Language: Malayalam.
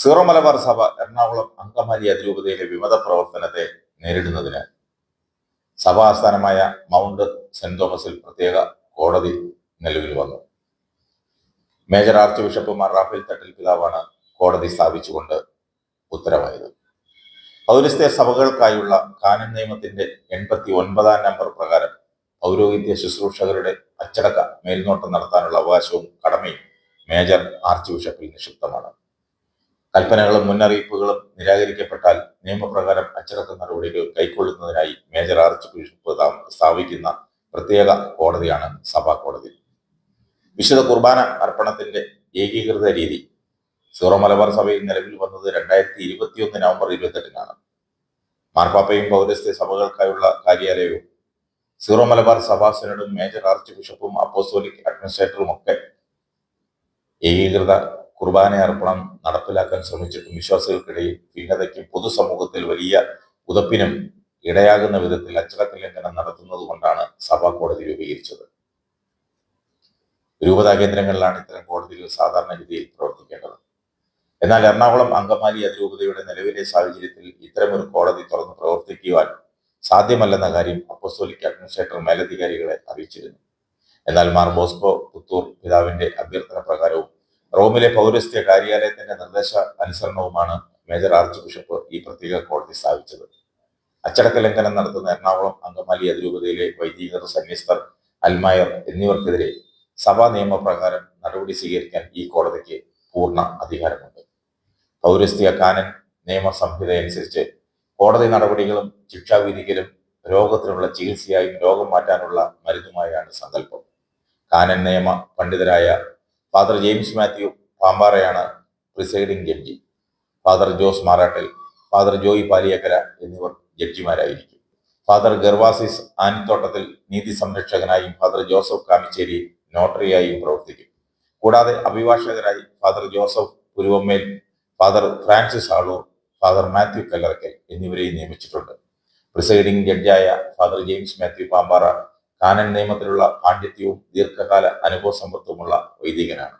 സീറോ മലബാർ സഭ എറണാകുളം അങ്കമാലി അതിരൂപതയിലെ വിമത പ്രവർത്തനത്തെ നേരിടുന്നതിന് സഭാ ആസ്ഥാനമായ മൗണ്ട് സെന്റ് തോമസിൽ പ്രത്യേക കോടതി നിലവിൽ വന്നു. Major archbishop Mar Raphael Thattil പിതാവാണ് കോടതി സ്ഥാപിച്ചുകൊണ്ട് ഉത്തരവായത്. പൗരസ്ത്യ സഭകൾക്കായുള്ള കാനൻ നിയമത്തിന്റെ എൺപത്തി ഒൻപതാം നമ്പർ പ്രകാരം പൗരോഹിത്യ ശുശ്രൂഷകരുടെ അച്ചടക്ക മേൽനോട്ടം നടത്താനുള്ള അവകാശവും കടമയും മേജർ ആർച്ച് ബിഷപ്പിൽ നിക്ഷിപ്തമാണ്. കൽപ്പനകളും മുന്നറിയിപ്പുകളും നിരാകരിക്കപ്പെട്ടാൽ നിയമപ്രകാരം അച്ചടക്ക നടപടികൾ കൈക്കൊള്ളുന്നതിനായി മേജർ ആർച്ച് ബിഷപ്പ് സ്ഥാപിക്കുന്ന പ്രത്യേക കോടതിയാണ് സഭാ കോടതി. വിശുദ്ധ കുർബാന അർപ്പണത്തിന്റെ ഏകീകൃത രീതി സിറോ മലബാർ സഭയിൽ നിലവിൽ വന്നത് രണ്ടായിരത്തി ഇരുപത്തിയൊന്ന് നവംബർ ഇരുപത്തെട്ടിനാണ്. മാർപ്പാപ്പയും പൗരസ്ത്യ സഭകൾക്കായുള്ള കാര്യാലയവും സിറോ മലബാർ സഭാ സിനഡും മേജർ ആർച്ച് ബിഷപ്പും അപ്പോസ്തോലിക് അഡ്മിനിസ്ട്രേറ്ററും ഒക്കെ ഏകീകൃത കുർബാന അർപ്പണം നടപ്പിലാക്കാൻ ശ്രമിച്ചിട്ടും വിശ്വാസികൾക്കിടയിൽ ഭിന്നതയ്ക്കും പൊതുസമൂഹത്തിൽ വലിയ ഉതപ്പിനും ഇടയാകുന്ന വിധത്തിൽ അച്ചടക്ക ലംഘനം നടത്തുന്നത് കൊണ്ടാണ് സഭാ കോടതി രൂപീകരിച്ചത്. രൂപതാ കേന്ദ്രങ്ങളിലാണ് ഇത്തരം കോടതികൾ സാധാരണഗതിയിൽ പ്രവർത്തിക്കേണ്ടത്. എന്നാൽ എറണാകുളം അങ്കമാലി അതിരൂപതയുടെ നിലവിലെ സാഹചര്യത്തിൽ ഇത്തരമൊരു കോടതി തുറന്ന് പ്രവർത്തിക്കുവാൻ സാധ്യമല്ലെന്ന കാര്യം അപ്പസ്തോലിക് അഡ്മിനിസ്ട്രേറ്റർ മേലധികാരികളെ അറിയിച്ചിരുന്നു. എന്നാൽ മാർ ബോസ്കോ പുത്തൂർ പിതാവിന്റെ അഭ്യർത്ഥന പ്രകാരവും റോമിലെ പൗരസ്ത്യ കാര്യാലയത്തിന്റെ നിർദ്ദേശ അനുസരണവുമാണ് മേജർ ആർച്ച് ബിഷപ്പ് ഈ പ്രത്യേക കോടതി സ്ഥാപിച്ചത്. അച്ചടക്ക ലംഘനം നടത്തുന്ന എറണാകുളം അങ്കമാലി അതിരൂപതയിലെ വൈദികർ സന്യസ്തർ അൽമായർ എന്നിവർക്കെതിരെ സഭാ നിയമപ്രകാരം നടപടി സ്വീകരിക്കാൻ ഈ കോടതിക്ക് പൂർണ അധികാരമുണ്ട്. പൗരസ്ത്യ കാനൻ നിയമ സംഹിത അനുസരിച്ച് കോടതി നടപടികളും ശിക്ഷാവിധിക്കലും രോഗത്തിനുള്ള ചികിത്സയായും രോഗം മാറ്റാനുള്ള മരുന്നുമായാണ് സങ്കല്പം. കാനൻ നിയമ പണ്ഡിതരായ father James Mathew പാമ്പാറയാണ് presiding judge father Jose Marattal father Joy Paliyakkara എന്നിവർ ജഡ്ജിമാരായിരിക്കും ഫാദർ ഗർവാസിസ് ആനിത്തോട്ടത്തിൽ നീതി സംരക്ഷകനായും ഫാദർ ജോസഫ് കാമിച്ചേരി നോട്ടറിയായും പ്രവർത്തിക്കും. കൂടാതെ അഭിഭാഷകരായി father Joseph Puruvammel father Francis Aloor father Mathew Kallarakkal എന്നിവരെയും നിയമിച്ചിട്ടുണ്ട്. Presiding ജഡ്ജായ father James Mathew Pampara canon നിയമത്തിലുള്ള പാണ്ഡിത്യവും ദീർഘകാല അനുഭവ സമ്പത്തുമുള്ള വൈദികനാണ്.